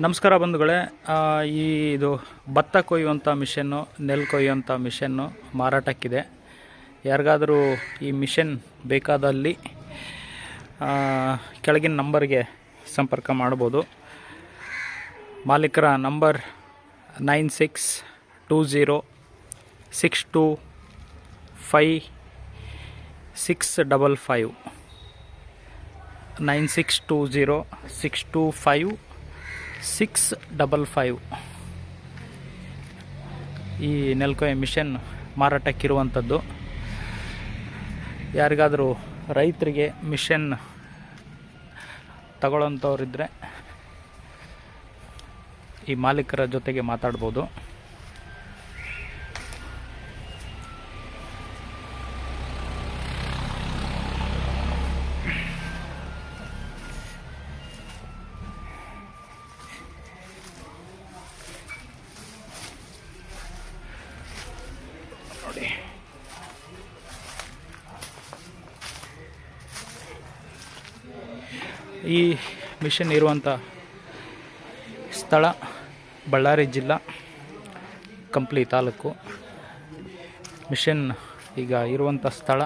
ನಮಸ್ಕಾರ ಬಂಧುಗಳೇ. ಈ ಇದು ಭತ್ತ ಕೊಯ್ಯುವಂಥ ಮಿಷನ್ನು, ನೆಲ್ ಕೊಯ್ಯುವಂಥ ಮಿಷನ್ನು ಮಾರಾಟಕ್ಕಿದೆ. ಯಾರಿಗಾದರೂ ಈ ಮಿಷನ್ ಬೇಕಾದಲ್ಲಿ ಕೆಳಗಿನ ನಂಬರ್ಗೆ ಸಂಪರ್ಕ ಮಾಡ್ಬೋದು. ಮಾಲೀಕರ number nine six two zero six two five six double five. Nine six two zero six two five six double five. ಈ ನೆಲ್ಕೊ ಮಿಷನ್ ಮಾರಾಟಕ್ಕಿರುವಂಥದ್ದು. ಯಾರಿಗಾದರೂ ರೈತರಿಗೆ ಮಿಷನ್ ತಗೊಳ್ಳೋಂಥವ್ರಿದ್ರೆ ಈ ಮಾಲೀಕರ ಜೊತೆಗೆ ಮಾತಾಡ್ಬೋದು. ಈ ಮಿಷನ್ ಇರುವಂಥ ಸ್ಥಳ ಬಳ್ಳಾರಿ ಜಿಲ್ಲಾ ಕಂಪ್ಲಿ ತಾಲೂಕು. ಮಿಷನ್ ಈಗ ಇರುವಂಥ ಸ್ಥಳ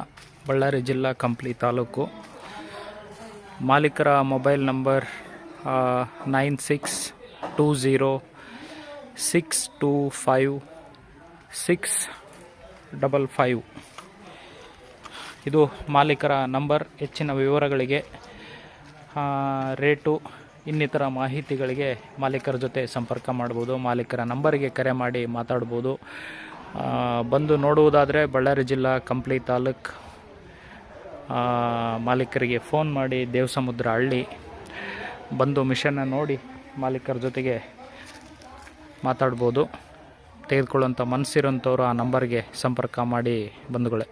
ಬಳ್ಳಾರಿ ಜಿಲ್ಲಾ ಕಂಪ್ಲಿ ತಾಲೂಕು. ಮಾಲೀಕರ mobile number nine six two zero six two five six double five. ಇದು ಮಾಲೀಕರ ನಂಬರ್. ಹೆಚ್ಚಿನ ವಿವರಗಳಿಗೆ ರೇಟು, ಇನ್ನಿತರ ಮಾಹಿತಿಗಳಿಗೆ ಮಾಲೀಕರ ಜೊತೆ ಸಂಪರ್ಕ ಮಾಡ್ಬೋದು, ಮಾಲೀಕರ ನಂಬರಿಗೆ ಕರೆ ಮಾಡಿ ಮಾತಾಡ್ಬೋದು. ಬಂದು ನೋಡುವುದಾದರೆ ಬಳ್ಳಾರಿ ಜಿಲ್ಲಾ ಕಂಪ್ಲಿ ತಾಲೂಕ್ ಮಾಲೀಕರಿಗೆ ಫೋನ್ ಮಾಡಿ ದೇವಸಮುದ್ರ ಹಳ್ಳಿ ಬಂದು ಮಿಷನ್ನ ನೋಡಿ ಮಾಲೀಕರ ಜೊತೆಗೆ ಮಾತಾಡ್ಬೋದು. ತೆಗೆದುಕೊಳ್ಳುವಂಥ ಮನಸ್ಸಿರೋಂಥವ್ರು ಆ ನಂಬರ್ಗೆ ಸಂಪರ್ಕ ಮಾಡಿ ಬಂಧುಗಳೇ.